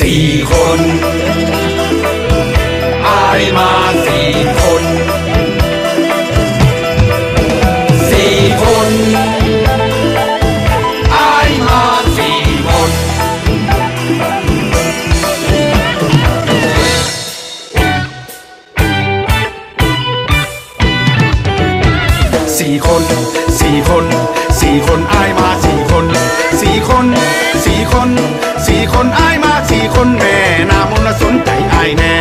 สี่คนอายมา สี่คนสี่คนสี่คนอายมาสี่คนสี่คนสี่คนสี่คนอายมาสี่คนแม่นามนสนใจอายแน่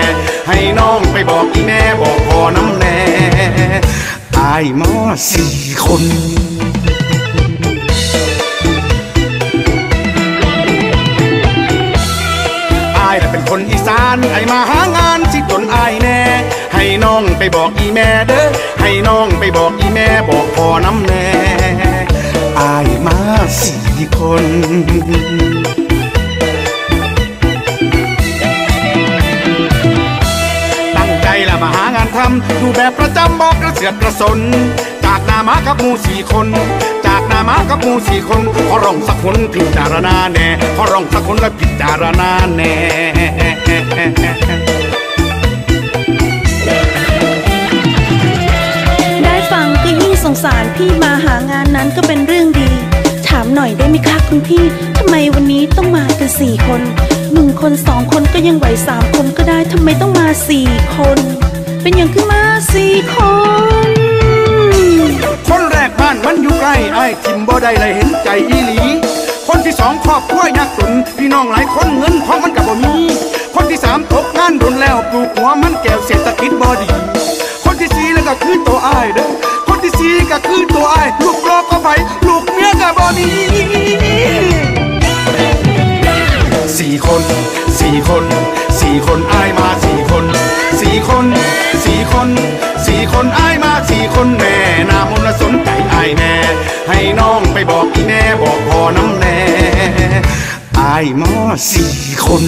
ให้น้องไปบอกอีแม่บอกพ่อน้ำแน่อายมาสี่คนอายน่เป็นคนอีสานไอมาหางานสิจนอายแน่ ให้น้องไปบอกอีแม่เด้อให้น้องไปบอกอีแม่บอกพ่อน้ำแน่อายมาสี่คนตั้งใจละมาหางานทำอยู่แบบประจำบอกกระเสือกกระสน จากนามากับมูสี่คน จากนามากับมูสี่คนขอร้องสักคนพิจารณาแน่ขอร้องสักคนและพิจารณาแน่ คุณพี่ทำไมวันนี้ต้องมากันสี่คนหนึ่งคนสองคนก็ยังไหวสามคนก็ได้ทำไมต้องมาสี่คน เป็นอย่างขึ้นมาสี่คน คนแรกบ้านมันอยู่ใกล้ไอ้ทิมบ่ได้เลยเห็นใจอีหลี คนที่สองครอบครัวยากจนพี่น้องหลายคนเงินของมันกับบ่มี คนที่สามตกงานโดนแล้วปลูกหัวมันแก้วเศรษฐกิจบ่ดี คนที่สี่แล้วก็คือตัวอ้ายเด้อคนที่สี่ก็คือ คนสี่คนสี่คนอายมาสี่คนแม่นามนสนใจอายแน่ ให้น้องไปบอกอีแน่บอกพ่อน้ำแน่อายมาสี่คน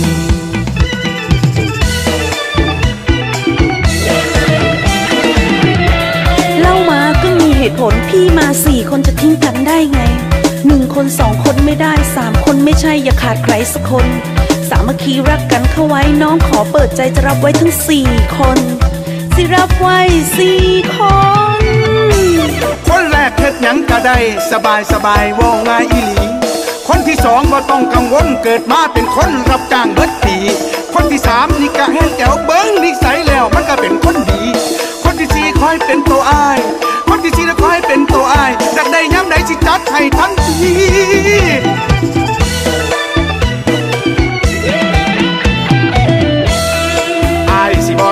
เล่ามาก็มีเหตุผลพี่มาสี่คนจะทิ้งกันได้ไงหนึ่งคนสองคนไม่ได้สามคนไม่ใช่อย่าขาดใครสักคน สามัคคีรักกันเข้าไว้น้องขอเปิดใจจะรับไว้ทั้งสี่คน สิรับไว้สี่คน คนแรกเฮ็ดหยังก็ได้ สบายสบายว่อง่ายอีหลีคนที่สองบ่ต้องกังวลเกิดมาเป็นคนรับจ้างเบิดปีคนที่สามนี่ก็แห้งแก้ว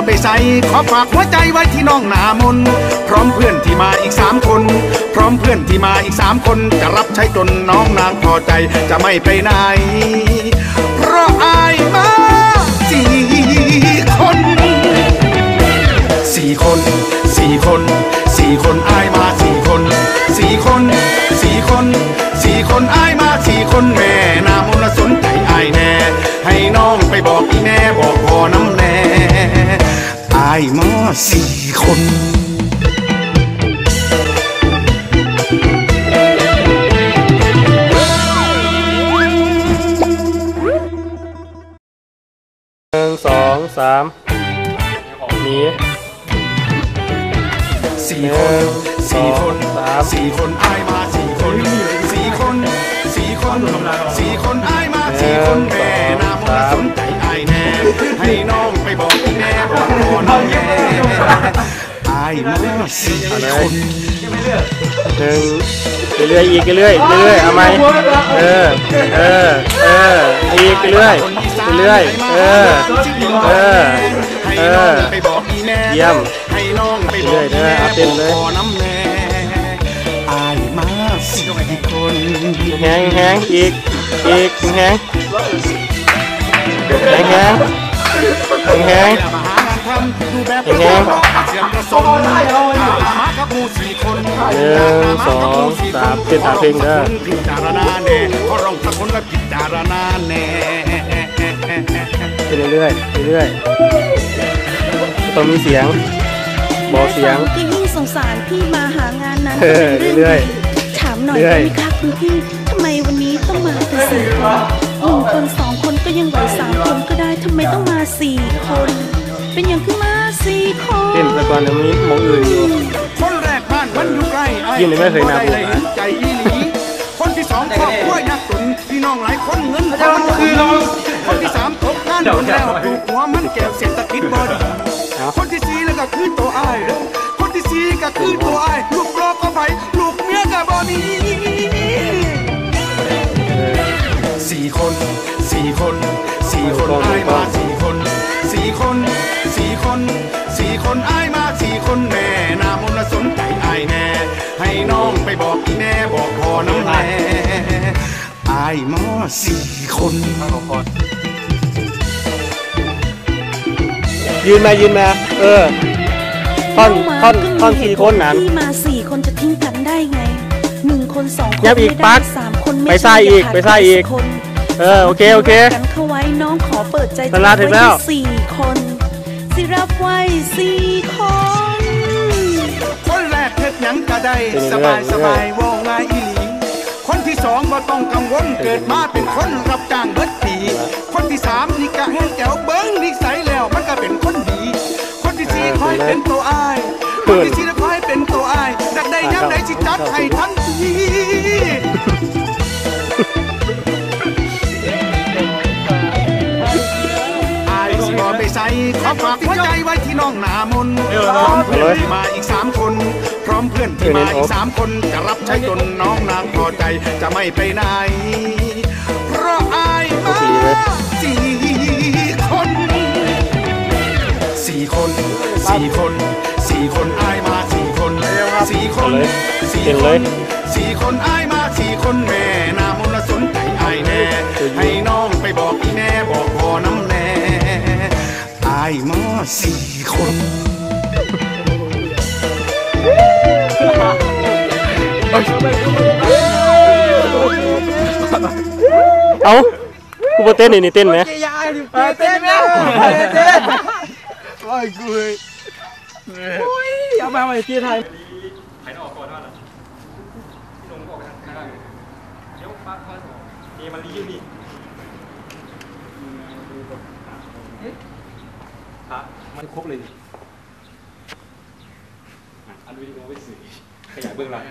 ไปใส่ขอฝากหัวใจไว้ที่น้องหนามน พร้อมเพื่อนที่มาอีกสามคน พร้อมเพื่อนที่มาอีกสามคน จะรับใช้จนน้องนางพอใจจะไม่ไปไหน เพราะอายมาสี่คนสี่คนสี่คนสี่คนอายายมาสี่คนหนึ่งสองสามหนีสี่คนสี่คนสามสี่คนอายมาสี่คนสี่คนสี่คนสี่คนอายมาสี่คนแม่นามนละสนใจอายแน่ให้น้องไปบอกอีแม่บอก อายมาสี่คนหนึ่งเรื่อยๆอีกเรื่อยๆเรื่อยๆเอาไหมเออเออเอออีกเรื่อยๆเรื่อยๆเออเออเออไปบอกอีแม่เยี่ยมให้น้องไปบอกอีแม่เรื่อยๆเอาเต้นเลยบอกพ่อน้ำแน่อายมาสี่คนแหงแหงอีกอีกแหงแหงแหงแหง ดูแบบเป็นไงเสียงกระสนมากับหมูสี่คนหนึ่งสองสามเต้นตามเพลงเด้อพิจารณาแน่ขอร้องสักคนและพิจารณาแน่ไปเรื่อยๆเรื่อยๆต้องมีเสียงบอกเสียงได้ฟัก็ยิ่งสงสารพี่มาหางานนั้นเรื่องเรื่อยดีถามหน่อยได้ไหมคะคุณพี่ทำไมวันนี้ต้องมากันสี่คนหนึ่งคนสองคนก็ยังไหวสามคนก็ได้ทำไมต้องมาสี่คน เป็นอย่างขึ้นมาสี่คนเต้นแต่ก่อนยังมีหมองอื่นอยู่ คนแรกบ้านมันอยู่ใกล้ไอ้ยิ่งเลยไม่เคยนับบ่ได้เลยเห็นใจอีหลีคนที่สองครอบครัวยากจนพี่น้องหลายคนเงินทองมันคือเราคนที่สามตกงานโดนแล้วปลูกหัวมันแก้วเศรษฐกิจบ่ดีเอาคนที่สี่แล้วก็คือตัวอ้ายเด้อคนที่สี่ก็คือตัวอ้ายลูกรอก็ไปลูกเมียก็บ่มีสี่คนสี่คนสี่คนอ้ายมาสี่ คนสี่คนสี่คนสี่คนอ้ายมาสี่คนแม่นามนต์สนใจอ้ายแน่ ให้น้องไปบอกอีแม่บอกพ่อน้ำแน่อ้ายมาสี่คนยืนมายืนมา เออท่อนเข้ามาท่อนก็มีท่อนสี่คนนั้นพี่มาสี่คนจะทิ้งกันได้ไงหนึ่งคนสองคนยับอีกไม่ปั๊ได้กสามคนไม่ไปใส่ใช่อีกอย่าขาดไปใส่อีกคน เออโอเคโอเคสามนกันเข้าไว้น้องขอเปิดใจเวลาถึงแล้วจะรับไสี่คนสิรับไว้สี่คนคนแรกเฮ็ดหยังก็ได้เป็นสเรื่บาอยยสบายว่าง่ายอีหลีคนที่สองบ่ต้องกังวลเกิดมาเป็นคนรับจ้างเบิดปีคนที่สามนี่ก็แห้งแก้วเบิ้งนิสัยแล้วมันก็เป็นคนดี คนที่สี่คอยเป็นตัวอายคนที่สี่คอยเป็นตัวอายดักได้ย้ำได้สิจัดให้ทันที ขอฝากหัวใจไว้ที่น้องหนามนพร้อมเพื่อนที่มาอีกสามคน พร้อมเพื่อนที่มาอีกสามคน จะรับใช้จนน้องนางพอใจจะไม่ไปไหน เพราะอายมาสี่คนสี่คนสี่คนสี่คนอายมาสี่คนสี่คนสี่คนสี่คนอายมาสี่คนแม่นาม เอากูมาเต้นนี่นี่เต้นไหมเต้นไหมเต้นโอ้ยกูเลยเอามาใหม่ที่ไทยมันครบเลยดิอันวิดีโอไว้สื่อ ขยายเบื้องหลัง